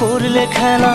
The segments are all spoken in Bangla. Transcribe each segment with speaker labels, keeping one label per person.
Speaker 1: করলে খেলা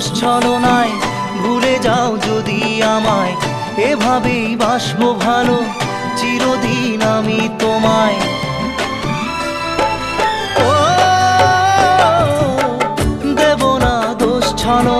Speaker 1: দোষ ছলনায় ভুলে যাও যদি আমায়। এভাবেই বাসবো ভালো, চিরদিন আমি তোমায়। দেব না দোষ ছলনায়।